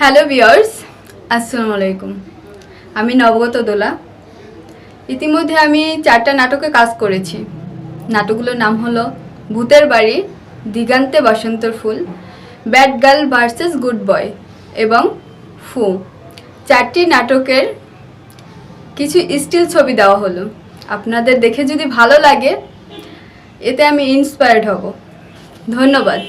Hello বিয়ার্স আসসালামু আলাইকুম আমি নবগত দোলা। ইতিমধ্যে আমি চারটা নাটকে কাজ করেছি। নাটকগুলোর নাম হলো ভূতের বাড়ি, দিগান্তে বসন্তর ফুল, bad girl versus good boy এবং ফু। চারটি নাটকের কিছু স্টিল ছবি দেওয়া হলো। আপনাদের দেখে যদি ভালো লাগে, এতে আমি ইন্সপায়ার্ড হব। ধন্যবাদ।